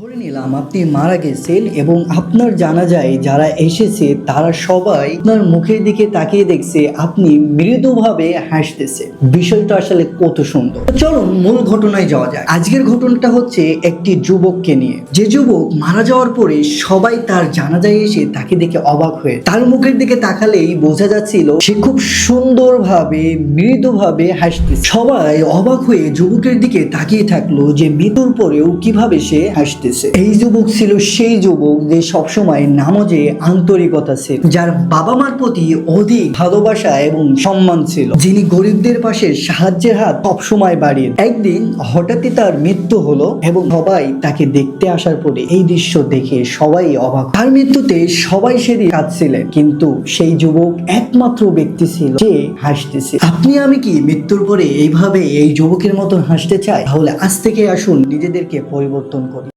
ধরে নিলাম, আপনি মারা গেছেন এবং আপনার জানা যায় যারা এসেছে, তারা সবাই আপনার মুখের দিকে তাকিয়ে দেখছে, আপনি মৃদুভাবে হাসতেছে বিষয়টা আসলে কত সুন্দর। তো চলুন, মূল ঘটনায় যাওয়া যাক। আজকের ঘটনাটা হচ্ছে একটি যুবককে নিয়ে। যে যুবক মারা যাওয়ার পরে সবাই তার জানাজায় এসে তাকে দেখে অবাক হয়ে তার মুখের দিকে তাকালেই বোঝা যাচ্ছিল, সে খুব সুন্দরভাবে, মৃদুভাবে হাসতেছে। সবাই অবাক হয়ে যুবকের দিকে তাকিয়ে থাকল যে মৃত্যুর পরেও কীভাবে সে হাসতেছে এই যুবক ছিল সেই যুবক যে সবসময় নামাজে আন্তরিকতা ছিল, যার বাবা মার প্রতি অধিক ভালোবাসা এবং সম্মান ছিল। যিনি গরিবদের পাশে সাহায্যের হাত সবসময় বাড়িয়ে একদিন হঠাৎই তার মৃত্যু হলো এবং সবাই তাকে দেখতে আসার পরে এই দৃশ্য দেখে সবাই অবাক। তার মৃত্যুতে সবাই সেদিন কাঁদছিলেন, কিন্তু সেই যুবক একমাত্র ব্যক্তি ছিল যে হাসতেছে। আপনি, আমি কি মৃত্যুর পরে এইভাবে এই যুবকের মতন হাসতে চাই? তাহলে আজ থেকে আসুন, নিজেদেরকে পরিবর্তন করি।